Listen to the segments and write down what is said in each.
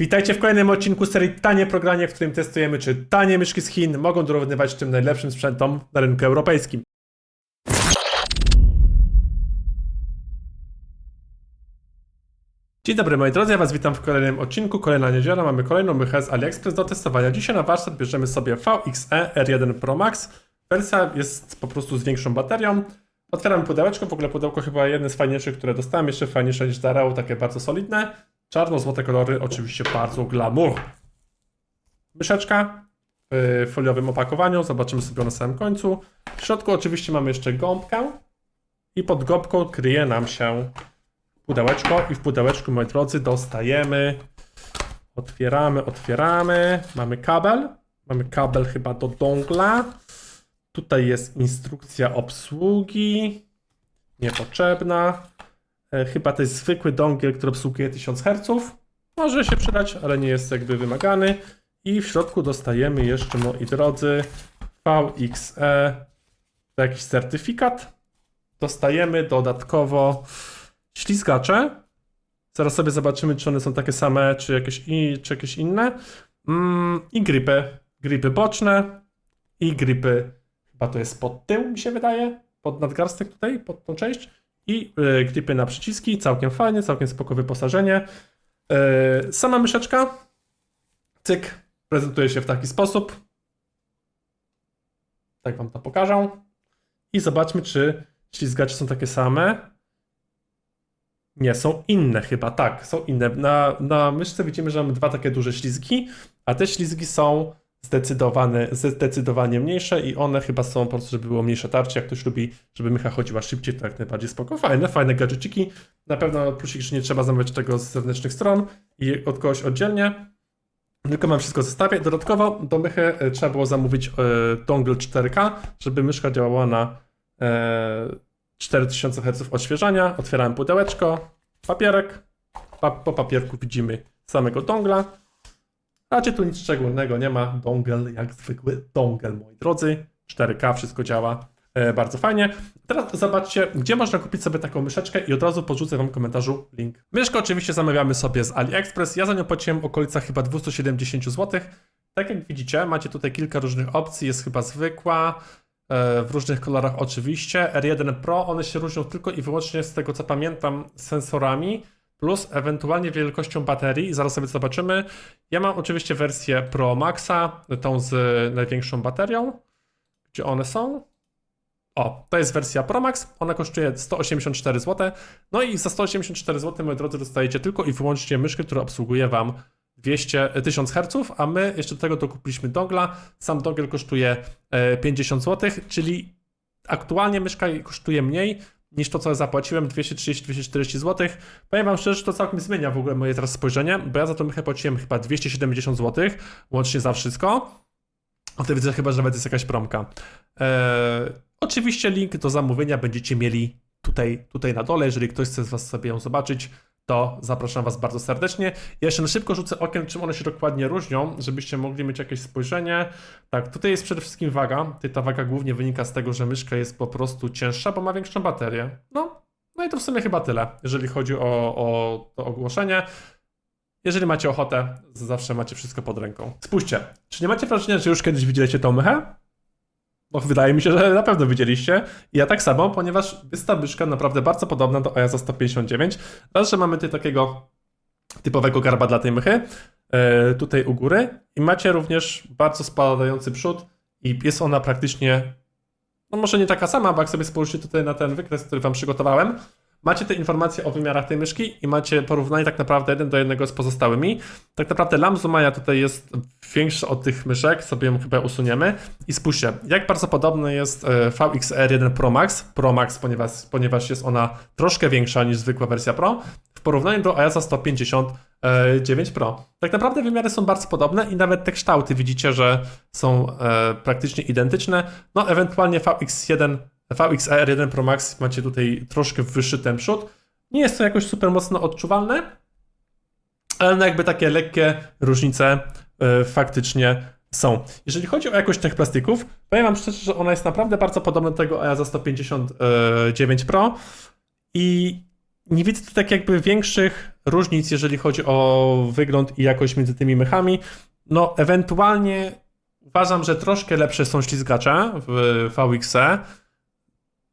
Witajcie w kolejnym odcinku serii Tanie Progranie, w którym testujemy, czy tanie myszki z Chin mogą dorównywać tym najlepszym sprzętom na rynku europejskim. Dzień dobry moi drodzy, ja was witam w kolejnym odcinku, kolejna niedziela, mamy kolejną mychę z AliExpress do testowania. Dzisiaj na warsztat bierzemy sobie VXE R1 Pro Max. Wersja jest po prostu z większą baterią. Otwieramy pudełeczko, w ogóle pudełko chyba jedne z fajniejszych, które dostałem, jeszcze fajniejsze niż Dareo, takie bardzo solidne. Czarno-złote kolory, oczywiście bardzo glamour. Myszeczka w foliowym opakowaniu, zobaczymy sobie na samym końcu. W środku oczywiście mamy jeszcze gąbkę i pod gąbką kryje nam się pudełeczko i w pudełeczku, moi drodzy, dostajemy, otwieramy, otwieramy, mamy kabel, mamy kabel chyba do dongla, tutaj jest instrukcja obsługi, niepotrzebna, chyba to jest zwykły dongiel, który obsługuje 1000 Hz, może się przydać, ale nie jest jakby wymagany i w środku dostajemy jeszcze, moi drodzy, VXE, to jakiś certyfikat, dostajemy dodatkowo ślizgacze. Zaraz sobie zobaczymy, czy one są takie same, czy jakieś, i, czy jakieś inne. Mm, I gripy. Gripy boczne i gripy, chyba to jest pod tył, mi się wydaje, pod nadgarstek tutaj, pod tą część. I y, gripy na przyciski, całkiem fajnie, całkiem spoko wyposażenie. Y, sama myszeczka, cyk, prezentuje się w taki sposób. Tak wam to pokażę. I zobaczmy, czy ślizgacze są takie same. Nie, są inne chyba, tak, są inne. Na, na myszce widzimy, że mamy dwa takie duże ślizgi, a te ślizgi są zdecydowane, zdecydowanie mniejsze i one chyba są po prostu, żeby było mniejsze tarcie. Jak ktoś lubi, żeby mycha chodziła szybciej, to jak najbardziej spoko. Fajne, fajne gadżeciki. Na pewno plusik, że nie trzeba zamawiać tego z zewnętrznych stron i od kogoś oddzielnie. Tylko mam wszystko w zestawie. Dodatkowo do mychy e, trzeba było zamówić e, dongle 4K, żeby myszka działała na e, 4000 Hz odświeżania. Otwierałem pudełeczko, papierek. Pa, po papierku widzimy samego dongla. Raczej tu nic szczególnego nie ma. Dongle jak zwykły dongle, moi drodzy. 4K, wszystko działa e, bardzo fajnie. Teraz zobaczcie, gdzie można kupić sobie taką myszeczkę i od razu podrzucę wam w komentarzu link. Myszkę oczywiście zamawiamy sobie z AliExpress. Ja za nią płaciłem w okolicach chyba 270 zł. Tak jak widzicie, macie tutaj kilka różnych opcji. Jest chyba zwykła, e, w różnych kolorach oczywiście. R1 Pro, one się różnią tylko i wyłącznie z tego co pamiętam sensorami plus ewentualnie wielkością baterii. Zaraz sobie zobaczymy. Ja mam oczywiście wersję Pro Maxa, tą z największą baterią. Gdzie one są? O, to jest wersja Pro Max. Ona kosztuje 184 zł. No i za 184 zł, moi drodzy, dostajecie tylko i wyłącznie myszkę, która obsługuje Wam 200, 1000 Hz, a my jeszcze do tego dokupiliśmy dongla. Sam dongle kosztuje e, 50 zł, czyli aktualnie myszka kosztuje mniej niż to, co zapłaciłem, 230-240 zł. Powiem wam szczerze, że to całkiem zmienia w ogóle moje teraz spojrzenie, bo ja za tą mychę płaciłem chyba 270 zł, łącznie za wszystko. A to widzę chyba, że nawet jest jakaś promka. Eee, oczywiście link do zamówienia będziecie mieli tutaj, tutaj na dole, jeżeli ktoś chce z was sobie ją zobaczyć, to zapraszam Was bardzo serdecznie. Jeszcze na szybko rzucę okiem, czym one się dokładnie różnią, żebyście mogli mieć jakieś spojrzenie. Tak, tutaj jest przede wszystkim waga. Tutaj ta waga głównie wynika z tego, że myszka jest po prostu cięższa, bo ma większą baterię. No, no i to w sumie chyba tyle, jeżeli chodzi o, o to ogłoszenie. Jeżeli macie ochotę, zawsze macie wszystko pod ręką. Spójrzcie, czy nie macie wrażenia, że już kiedyś widzieliście tą mychę? Bo wydaje mi się, że na pewno widzieliście. Ja tak samo, ponieważ jest ta naprawdę bardzo podobna do Ayaza 159. Raz, że mamy tutaj takiego typowego garba dla tej mychy, e, tutaj u góry. I macie również bardzo spadający przód i jest ona praktycznie, no może nie taka sama, bo jak sobie spojrzycie tutaj na ten wykres, który wam przygotowałem, macie te informacje o wymiarach tej myszki i macie porównanie tak naprawdę jeden do jednego z pozostałymi. Tak naprawdę Lamzu Maja tutaj jest większy od tych myszek, sobie ją chyba usuniemy. I spójrzcie, jak bardzo podobny jest e, VXR1 Pro Max, Pro Max, ponieważ, ponieważ jest ona troszkę większa niż zwykła wersja Pro, w porównaniu do Ayasa 159 Pro. Tak naprawdę wymiary są bardzo podobne i nawet te kształty widzicie, że są e, praktycznie identyczne. No ewentualnie VX1 VXR 1 Pro Max macie tutaj troszkę wyższy ten przód. Nie jest to jakoś super mocno odczuwalne, ale no jakby takie lekkie różnice y, faktycznie są. Jeżeli chodzi o jakość tych plastików, powiem wam szczerze, że ona jest naprawdę bardzo podobna do tego AZA 159 Pro i nie widzę tu tak jakby większych różnic, jeżeli chodzi o wygląd i jakość między tymi mychami. No, ewentualnie uważam, że troszkę lepsze są ślizgacze w VXE.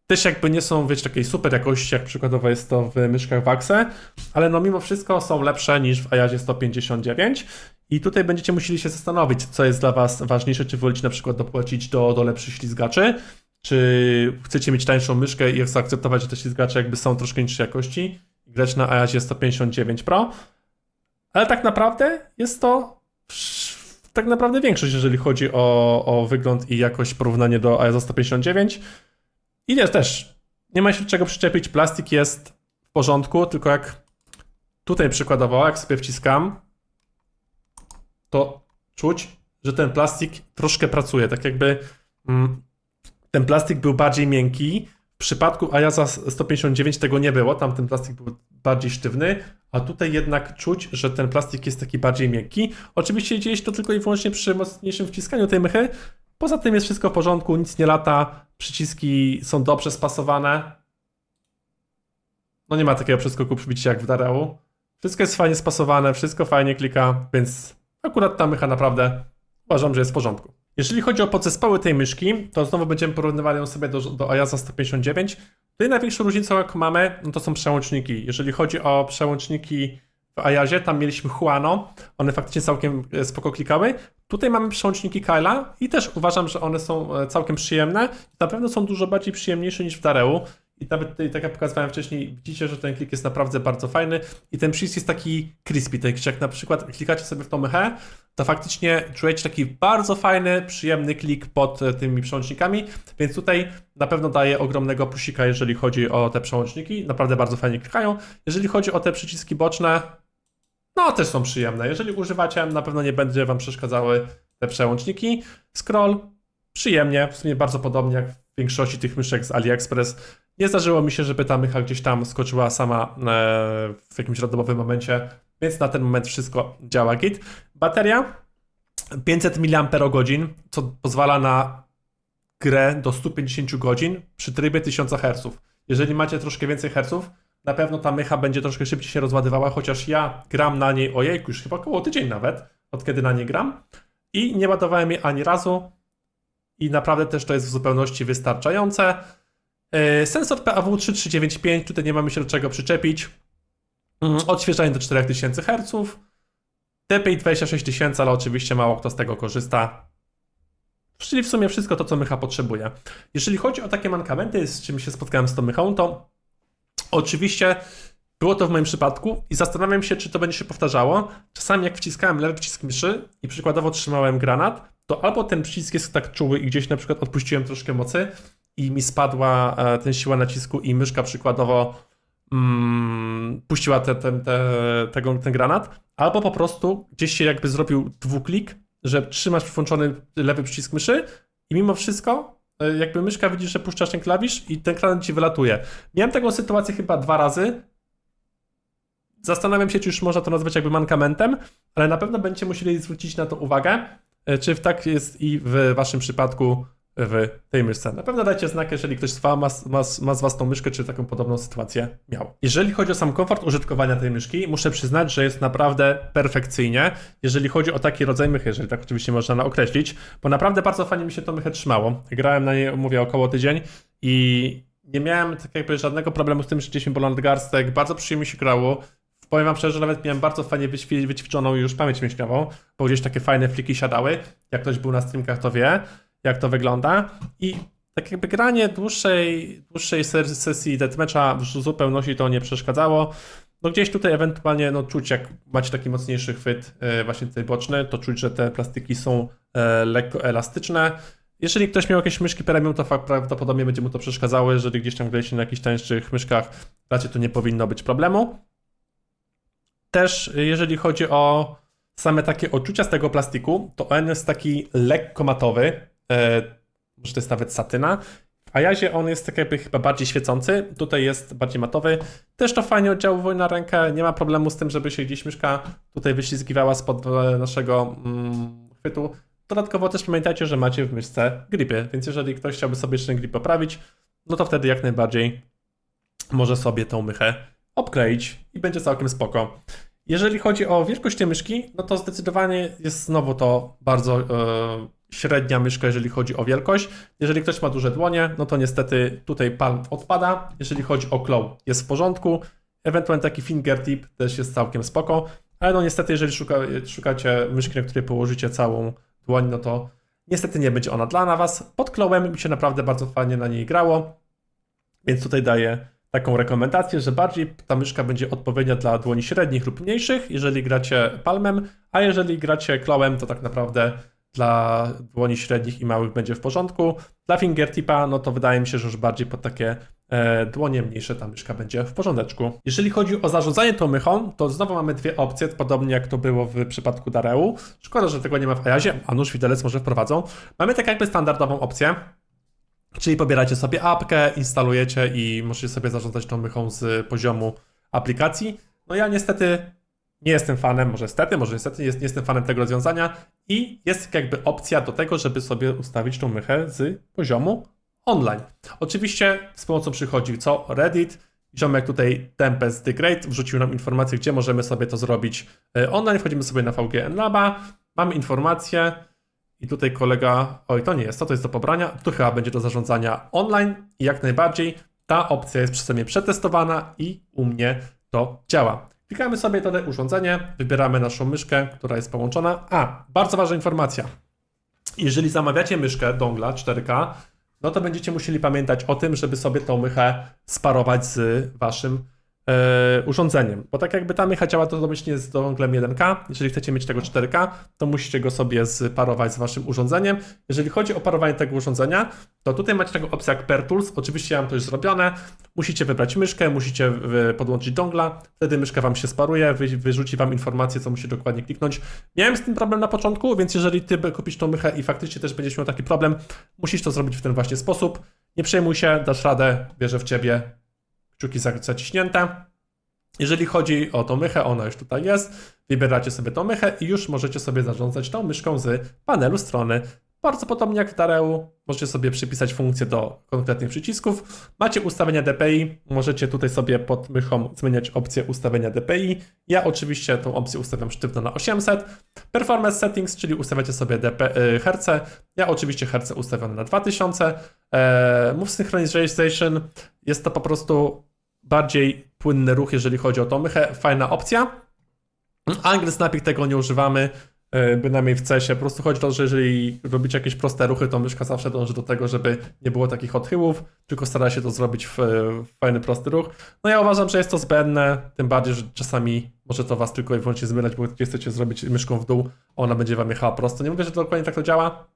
Też jakby nie są, wiecie, takiej super jakości, jak przykładowo jest to w myszkach Waxe, ale no mimo wszystko są lepsze niż w Ayazie 159 i tutaj będziecie musieli się zastanowić, co jest dla Was ważniejsze, czy wolicie na przykład dopłacić do, do lepszych ślizgaczy, czy chcecie mieć tańszą myszkę i zaakceptować, że te ślizgacze jakby są troszkę niższej jakości i grać na Ayazie 159 Pro, ale tak naprawdę jest to tak naprawdę większość, jeżeli chodzi o, o wygląd i jakość porównanie do Ayaza 159. I jest też, nie ma się czego przyczepić, plastik jest w porządku, tylko jak tutaj przykładowo, jak sobie wciskam, to czuć, że ten plastik troszkę pracuje, tak jakby mm, ten plastik był bardziej miękki. W przypadku Ayaza 159 tego nie było, tam ten plastik był bardziej sztywny, a tutaj jednak czuć, że ten plastik jest taki bardziej miękki. Oczywiście dzieje się to tylko i wyłącznie przy mocniejszym wciskaniu tej mychy. Poza tym jest wszystko w porządku, nic nie lata, przyciski są dobrze spasowane. No nie ma takiego przeskoku przybicia jak w Dareu. Wszystko jest fajnie spasowane, wszystko fajnie klika, więc akurat ta mycha naprawdę uważam, że jest w porządku. Jeżeli chodzi o podzespoły tej myszki, to znowu będziemy porównywali ją sobie do, do Ayaza 159. Tutaj największą różnicą, jaką mamy, no to są przełączniki. Jeżeli chodzi o przełączniki w Ayazie, tam mieliśmy Huano, one faktycznie całkiem e, spoko klikały. Tutaj mamy przełączniki Kyla i też uważam, że one są e, całkiem przyjemne. Na pewno są dużo bardziej przyjemniejsze niż w Dareu. I nawet tak jak pokazywałem wcześniej, widzicie, że ten klik jest naprawdę bardzo fajny i ten przycisk jest taki crispy, tak jak na przykład klikacie sobie w tą mychę, to faktycznie czujecie taki bardzo fajny, przyjemny klik pod e, tymi przełącznikami, więc tutaj na pewno daje ogromnego plusika, jeżeli chodzi o te przełączniki, naprawdę bardzo fajnie klikają. Jeżeli chodzi o te przyciski boczne, no też są przyjemne. Jeżeli używacie, na pewno nie będzie Wam przeszkadzały te przełączniki. Scroll, przyjemnie, w sumie bardzo podobnie jak w większości tych myszek z AliExpress. Nie zdarzyło mi się, żeby ta mycha gdzieś tam skoczyła sama e, w jakimś randomowym momencie, więc na ten moment wszystko działa git. Bateria 500 mAh, co pozwala na grę do 150 godzin przy trybie 1000 Hz. Jeżeli macie troszkę więcej herców, na pewno ta mycha będzie troszkę szybciej się rozładywała, chociaż ja gram na niej, ojejku, już chyba około tydzień nawet, od kiedy na niej gram i nie ładowałem jej ani razu i naprawdę też to jest w zupełności wystarczające. E, sensor PAW3395, tutaj nie mamy się do czego przyczepić. Mm, odświeżanie do 4000 Hz. DPI 26000, ale oczywiście mało kto z tego korzysta. Czyli w sumie wszystko to, co mycha potrzebuje. Jeżeli chodzi o takie mankamenty, z czym się spotkałem z tą mychą, to oczywiście było to w moim przypadku i zastanawiam się, czy to będzie się powtarzało. Czasami jak wciskałem lewy przycisk myszy i przykładowo trzymałem granat, to albo ten przycisk jest tak czuły i gdzieś na przykład odpuściłem troszkę mocy i mi spadła e, ten siła nacisku i myszka przykładowo mm, puściła te, te, te, tego, ten granat, albo po prostu gdzieś się jakby zrobił dwuklik, że trzymasz włączony lewy przycisk myszy i mimo wszystko jakby myszka widzi, że puszczasz ten klawisz i ten granat ci wylatuje. Miałem taką sytuację chyba dwa razy. Zastanawiam się, czy już można to nazwać jakby mankamentem, ale na pewno będziecie musieli zwrócić na to uwagę, e, czy tak jest i w waszym przypadku w tej myszce. Na pewno dajcie znak, jeżeli ktoś z was ma, ma, ma z was tą myszkę, czy taką podobną sytuację miał. Jeżeli chodzi o sam komfort użytkowania tej myszki, muszę przyznać, że jest naprawdę perfekcyjnie, jeżeli chodzi o taki rodzaj mychy, jeżeli tak oczywiście można określić, bo naprawdę bardzo fajnie mi się to mychę trzymało. Grałem na niej, mówię, około tydzień i nie miałem tak jakby żadnego problemu z tym, że gdzieś mi bolał nadgarstek, bardzo przyjemnie się grało. Powiem wam szczerze, że nawet miałem bardzo fajnie wyćwiczoną już pamięć mięśniową, bo gdzieś takie fajne fliki siadały. Jak ktoś był na streamkach, to wie jak to wygląda. I tak jakby granie dłuższej, dłuższej sesji deathmatcha w zupełności to nie przeszkadzało. No gdzieś tutaj ewentualnie no, czuć, jak macie taki mocniejszy chwyt yy, właśnie tutaj boczny, to czuć, że te plastiki są yy, lekko elastyczne. Jeżeli ktoś miał jakieś myszki premium, to prawdopodobnie będzie mu to przeszkadzało. Jeżeli gdzieś tam graliście na jakichś tańszych myszkach, raczej to nie powinno być problemu. Też jeżeli chodzi o same takie odczucia z tego plastiku, to on jest taki lekko matowy, e, może to jest nawet satyna. W Ayazie on jest tak jakby chyba bardziej świecący, tutaj jest bardziej matowy. Też to fajnie oddziałuje na rękę, nie ma problemu z tym, żeby się gdzieś myszka tutaj wyślizgiwała spod e, naszego mm, chwytu. Dodatkowo też pamiętajcie, że macie w myszce gripy, więc jeżeli ktoś chciałby sobie jeszcze ten grip poprawić, no to wtedy jak najbardziej może sobie tą mychę obkleić i będzie całkiem spoko. Jeżeli chodzi o wielkość tej myszki, no to zdecydowanie jest znowu to bardzo e, średnia myszka, jeżeli chodzi o wielkość. Jeżeli ktoś ma duże dłonie, no to niestety tutaj palm odpada. Jeżeli chodzi o claw, jest w porządku. Ewentualnie taki fingertip też jest całkiem spoko. Ale no niestety, jeżeli szuka, szukacie myszki, na której położycie całą dłoń, no to niestety nie będzie ona dla was. Pod clawem mi się naprawdę bardzo fajnie na niej grało. Więc tutaj daję taką rekomendację, że bardziej ta myszka będzie odpowiednia dla dłoni średnich lub mniejszych, jeżeli gracie palmem, a jeżeli gracie clawem, to tak naprawdę dla dłoni średnich i małych będzie w porządku. Dla fingertipa, no to wydaje mi się, że już bardziej pod takie e, dłonie mniejsze ta myszka będzie w porządeczku. Jeżeli chodzi o zarządzanie tą mychą, to znowu mamy dwie opcje, podobnie jak to było w przypadku Dareu. Szkoda, że tego nie ma w Ayazie, a nóż widelec może wprowadzą. Mamy tak jakby standardową opcję, Czyli pobieracie sobie apkę, instalujecie i możecie sobie zarządzać tą mychą z poziomu aplikacji. No ja niestety nie jestem fanem, może niestety, może niestety nie jestem fanem tego rozwiązania i jest jakby opcja do tego, żeby sobie ustawić tą mychę z poziomu online. Oczywiście z pomocą przychodzi co? Reddit, ziomek tutaj Tempest the Great wrzucił nam informację, gdzie możemy sobie to zrobić e, online. Wchodzimy sobie na VGN Laba, mamy informację, i tutaj kolega, oj to nie jest, to, to jest do pobrania, tu chyba będzie do zarządzania online i jak najbardziej ta opcja jest przeze mnie przetestowana i u mnie to działa. Klikamy sobie tutaj urządzenie, wybieramy naszą myszkę, która jest połączona. A, bardzo ważna informacja. Jeżeli zamawiacie myszkę Dongla 4K, no to będziecie musieli pamiętać o tym, żeby sobie tą mychę sparować z waszym urządzeniem. Bo tak jakby ta mycha działa to domyślnie z donglem 1K. Jeżeli chcecie mieć tego 4K, to musicie go sobie sparować z waszym urządzeniem. Jeżeli chodzi o parowanie tego urządzenia, to tutaj macie taką opcję jak Per Tools. Oczywiście ja mam to już zrobione. Musicie wybrać myszkę, musicie e, podłączyć dongla, wtedy myszka wam się sparuje, wy, wyrzuci wam informację, co musicie dokładnie kliknąć. Miałem z tym problem na początku, więc jeżeli ty kupisz tą mychę i faktycznie też będziesz miał taki problem, musisz to zrobić w ten właśnie sposób. Nie przejmuj się, dasz radę, wierzę w ciebie, kciuki zaciśnięte. Jeżeli chodzi o tą mychę, ona już tutaj jest. Wybieracie sobie tą mychę i już możecie sobie zarządzać tą myszką z panelu strony. Bardzo podobnie jak w Dareu, możecie sobie przypisać funkcje do konkretnych przycisków. Macie ustawienia DPI, możecie tutaj sobie pod mychą zmieniać opcję ustawienia DPI. Ja oczywiście tą opcję ustawiam sztywno na 800. Performance settings, czyli ustawiacie sobie DP, y, herce. Ja oczywiście herce ustawione na 2000. E, Move Synchronization jest to po prostu bardziej płynny ruch, jeżeli chodzi o tą mychę. Fajna opcja. Angle Snapping tego nie używamy, e, bynajmniej w CESie. Po prostu chodzi o to, że jeżeli robicie jakieś proste ruchy, to myszka zawsze dąży do tego, żeby nie było takich odchyłów, tylko stara się to zrobić w, fajny, prosty ruch. No ja uważam, że jest to zbędne, tym bardziej, że czasami może to was tylko i wyłącznie zmylać, bo gdzie chcecie zrobić myszką w dół, ona będzie wam jechała prosto. Nie mówię, że dokładnie tak to działa,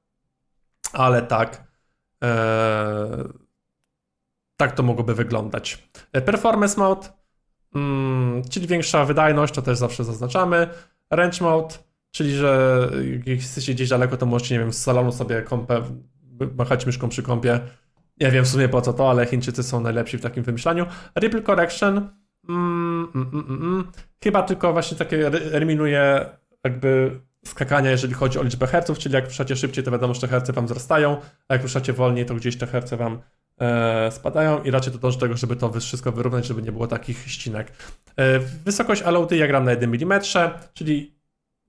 ale tak. Ee, tak to mogłoby wyglądać. E, performance mode, mm, czyli większa wydajność, to też zawsze zaznaczamy. Range mode, czyli że jak jesteście gdzieś daleko, to możecie, nie wiem, z salonu sobie kąpę, machać myszką przy kąpie. Nie wiem w sumie po co to, ale Chińczycy są najlepsi w takim wymyślaniu. Ripple correction, mm, mm, mm, mm. chyba tylko właśnie takie eliminuje jakby skakania, jeżeli chodzi o liczbę herców, czyli jak ruszacie szybciej, to wiadomo, że te herce wam wzrastają, a jak ruszacie wolniej, to gdzieś te herce wam e, spadają i raczej to dąży do tego, żeby to wszystko wyrównać, żeby nie było takich ścinek. E, wysokość allowedy ja gram na 1 mm, czyli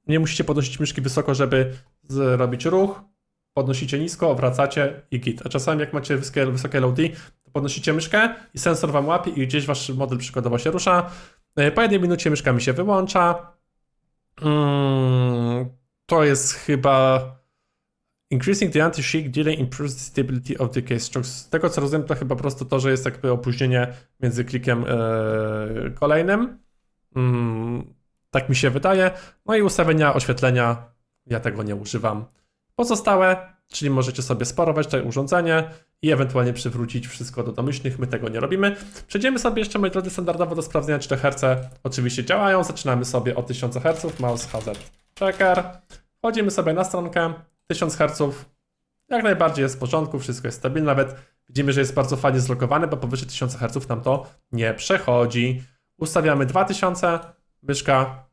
nie musicie podnosić myszki wysoko, żeby zrobić ruch, podnosicie nisko, wracacie i git. A czasami jak macie wysokie, wysokie LOD, to podnosicie myszkę i sensor wam łapie i gdzieś wasz model przykładowo się rusza. E, po jednej minucie myszka mi się wyłącza. Mm, to jest chyba Increasing the anti-shake delay improves the stability of the keystroke. Z tego co rozumiem, to chyba po prostu to, że jest jakby opóźnienie między klikiem e, kolejnym. Mm, tak mi się wydaje. No i ustawienia oświetlenia, ja tego nie używam. Pozostałe, czyli możecie sobie sparować to urządzenie i ewentualnie przywrócić wszystko do domyślnych. My tego nie robimy. Przejdziemy sobie jeszcze, moi drodzy, standardowo do sprawdzenia, czy te herce oczywiście działają. Zaczynamy sobie od 1000 Hz, mouse HZ checker. Wchodzimy sobie na stronkę, 1000 Hz jak najbardziej jest w porządku, wszystko jest stabilne, nawet widzimy, że jest bardzo fajnie zlokowany, bo powyżej 1000 Hz nam to nie przechodzi. Ustawiamy 2000, myszka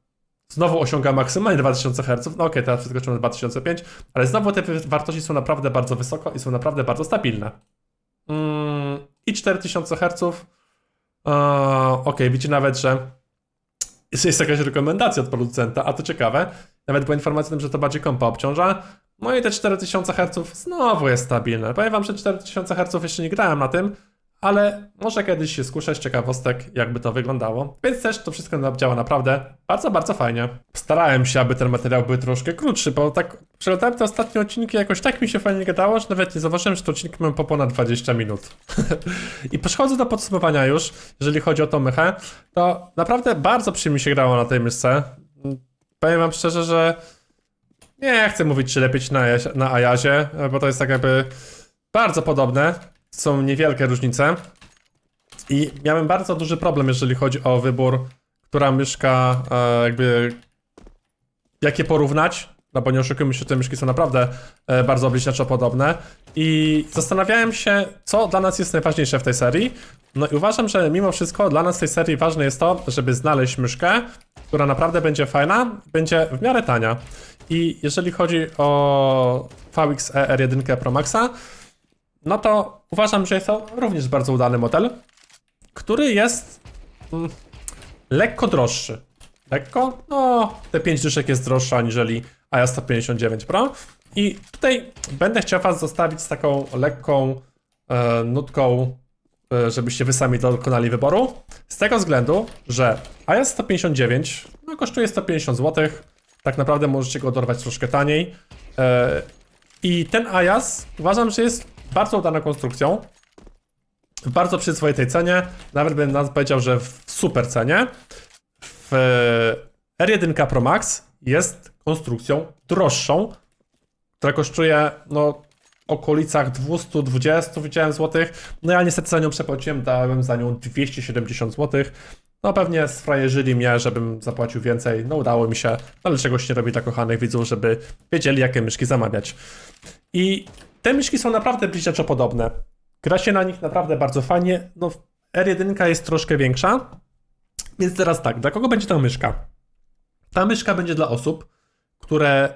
znowu osiąga maksymalnie 2000 Hz, no okay, teraz przeskoczymy na 2005, ale znowu te wartości są naprawdę bardzo wysoko i są naprawdę bardzo stabilne. Mm, I 4000 Hz, E, Okej, widzicie nawet, że jest, jest jakaś rekomendacja od producenta, a to ciekawe. Nawet była informacja o tym, że to bardziej kompa obciąża. No i te 4000 Hz znowu jest stabilne. Powiem wam, że 4000 Hz jeszcze nie grałem na tym, ale może kiedyś się skuszę z ciekawostek, jakby to wyglądało. Więc też to wszystko działa naprawdę bardzo, bardzo fajnie. Starałem się, aby ten materiał był troszkę krótszy, bo tak przeglądałem te ostatnie odcinki, jakoś tak mi się fajnie gadało, że nawet nie zauważyłem, że te odcinki mają po ponad 20 minut. I przechodzę do podsumowania już, jeżeli chodzi o tą mychę, to naprawdę bardzo przyjemnie się grało na tej myszce. Powiem wam szczerze, że nie chcę mówić, czy lepiej ci na, Ajazie- na Ayazie, bo to jest tak jakby bardzo podobne. Są niewielkie różnice. I miałem bardzo duży problem, jeżeli chodzi o wybór, która myszka e, jakby jakie porównać, no bo nie oszukujmy się, te myszki są naprawdę e, bardzo bliźniaczo podobne i zastanawiałem się, co dla nas jest najważniejsze w tej serii. No i uważam, że mimo wszystko dla nas w tej serii ważne jest to, żeby znaleźć myszkę, która naprawdę będzie fajna, będzie w miarę tania. I jeżeli chodzi o VXE R1 Pro Maxa, no to uważam, że jest to również bardzo udany model, który jest mm, lekko droższy. Lekko? No, te 5 dyszek jest droższa aniżeli AIA 159 Pro. I tutaj będę chciał Was zostawić z taką lekką e, nutką, e, żebyście Wy sami dokonali wyboru. Z tego względu, że AIA 159 no, kosztuje 150 zł. Tak naprawdę możecie go dorwać troszkę taniej. E, I ten AJAS uważam, że jest bardzo udaną konstrukcją. Bardzo przyzwoitej cenie. Nawet bym powiedział, że w super cenie. W e, R1 Pro Max jest konstrukcją droższą, która kosztuje no okolicach 220 widziałem złotych. No ja niestety za nią przepłaciłem, dałem za nią 270 złotych. No pewnie sfrajerzyli mnie, żebym zapłacił więcej. No udało mi się, ale czegoś nie robi dla kochanych widzów, żeby wiedzieli jakie myszki zamawiać. I te myszki są naprawdę bliźniaczo podobne. Gra się na nich naprawdę bardzo fajnie. No R1 jest troszkę większa. Więc teraz tak, dla kogo będzie ta myszka? Ta myszka będzie dla osób, które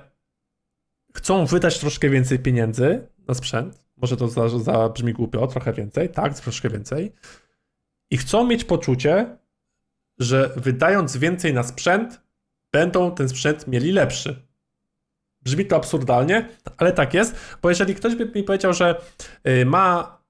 chcą wydać troszkę więcej pieniędzy na sprzęt. Może to za- zabrzmi głupio, trochę więcej, tak, troszkę więcej. I chcą mieć poczucie, że wydając więcej na sprzęt, będą ten sprzęt mieli lepszy. Brzmi to absurdalnie, ale tak jest, bo jeżeli ktoś by mi powiedział, że y, ma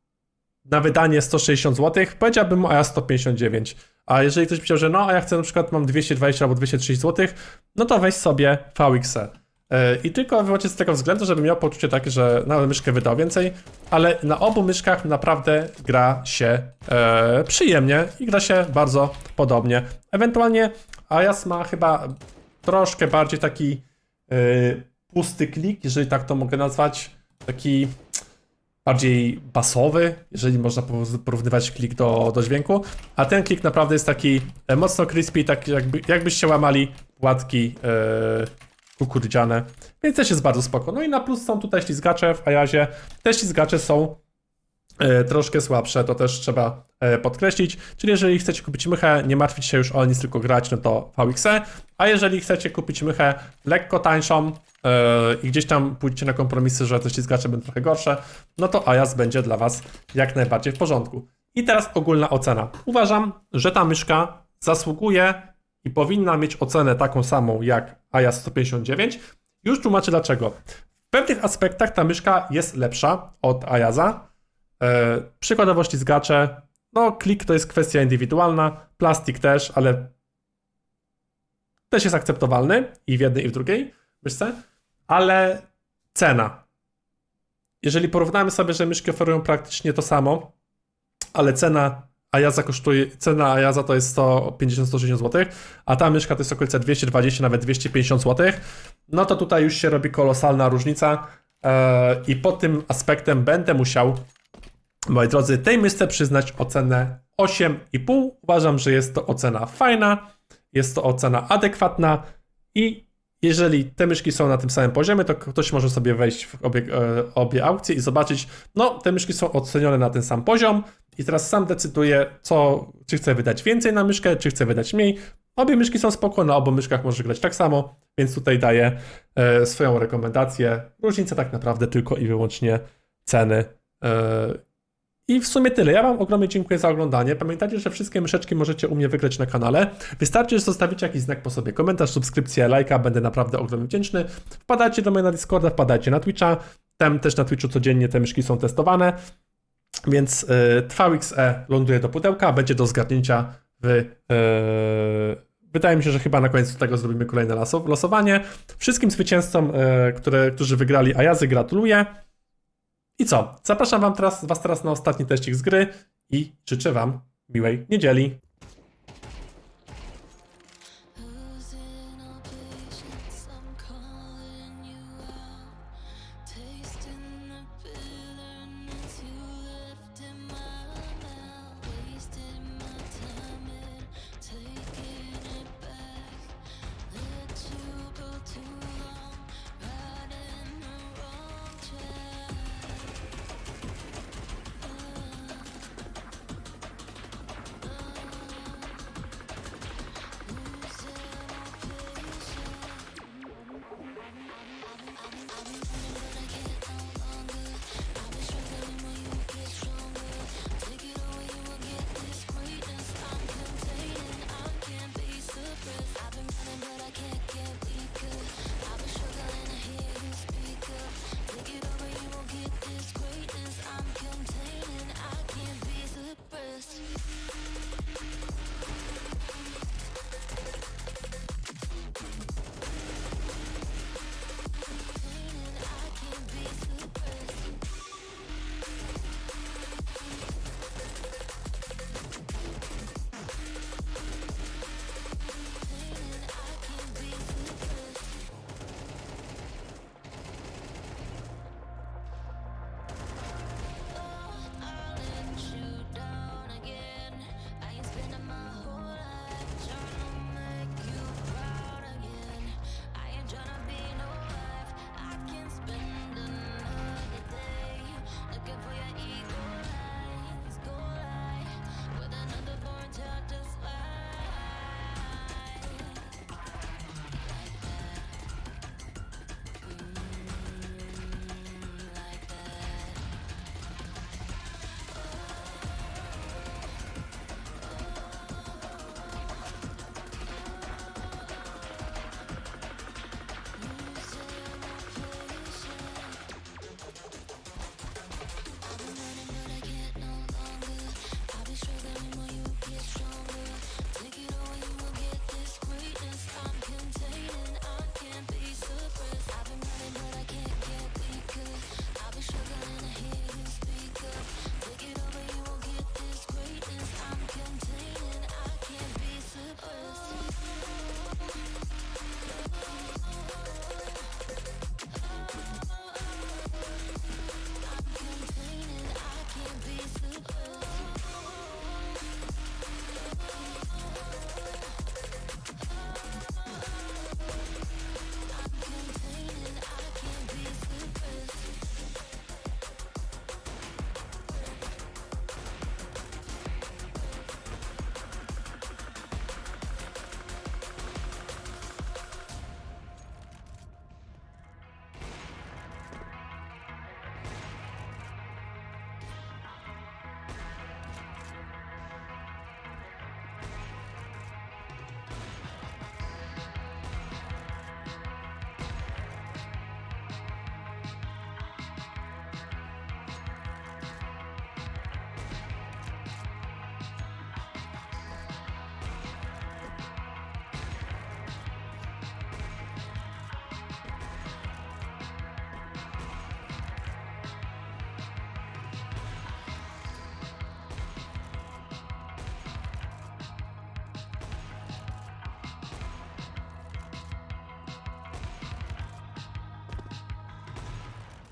na wydanie 160 zł, powiedziałbym mu, a ja 159. A jeżeli ktoś powiedział, że no, a ja chcę na przykład mam 220 albo 230 zł, no to weź sobie VXE. E, I tylko wyłącznie z tego względu, żeby miał poczucie takie, że na myszkę wydał więcej, ale na obu myszkach naprawdę gra się e, przyjemnie i gra się bardzo podobnie. Ewentualnie Ajas ma chyba troszkę bardziej taki e, pusty klik, jeżeli tak to mogę nazwać, taki bardziej basowy, jeżeli można po- porównywać klik do, do dźwięku, a ten klik naprawdę jest taki e, mocno crispy, tak jakby, jakbyście łamali płatki e, kukurydziane, więc też jest bardzo spoko. No i na plus są tutaj ślizgacze w Ayazie, te ślizgacze są e, troszkę słabsze, to też trzeba e, podkreślić, czyli jeżeli chcecie kupić mychę, nie martwić się już o nic, tylko grać, no to VXE, a jeżeli chcecie kupić mychę lekko tańszą e, i gdzieś tam pójdziecie na kompromisy, że te ślizgacze będą trochę gorsze, no to Ayaz będzie dla Was jak najbardziej w porządku. I teraz ogólna ocena. Uważam, że ta myszka zasługuje i powinna mieć ocenę taką samą jak Ayaz 159. Już tłumaczę dlaczego. W pewnych aspektach ta myszka jest lepsza od Ayaza. E, przykładowo ślizgacze. No, klik to jest kwestia indywidualna, plastik też, ale też jest akceptowalny i w jednej i w drugiej myszce, ale cena. Jeżeli porównamy sobie, że myszki oferują praktycznie to samo, ale cena Ayaza kosztuje, cena Ayaza to jest 150-160 zł, a ta myszka to jest okolice 220, nawet 250 zł, no to tutaj już się robi kolosalna różnica e, i pod tym aspektem będę musiał, moi drodzy, tej myszce przyznać ocenę 8,5. Uważam, że jest to ocena fajna, jest to ocena adekwatna i jeżeli te myszki są na tym samym poziomie, to ktoś może sobie wejść w obie, e, obie aukcje i zobaczyć, no te myszki są ocenione na ten sam poziom i teraz sam decyduję, co, czy chcę wydać więcej na myszkę, czy chcę wydać mniej. Obie myszki są spoko, na obu myszkach może grać tak samo, więc tutaj daję e, swoją rekomendację. Różnica tak naprawdę tylko i wyłącznie ceny. E, I w sumie tyle. Ja Wam ogromnie dziękuję za oglądanie. Pamiętajcie, że wszystkie myszeczki możecie u mnie wygrać na kanale. Wystarczy, że zostawicie jakiś znak po sobie. Komentarz, subskrypcję, lajka. Będę naprawdę ogromnie wdzięczny. Wpadajcie do mnie na Discorda, wpadajcie na Twitcha. Tam też na Twitchu codziennie te myszki są testowane. Więc y, TVXE ląduje do pudełka, a będzie do zgarnięcia w... y, Wydaje mi się, że chyba na końcu tego zrobimy kolejne loso- losowanie. Wszystkim zwycięzcom, y, które, którzy wygrali Ajazy, gratuluję. I co? Zapraszam wam teraz, was teraz na ostatni teścik z gry i życzę wam miłej niedzieli.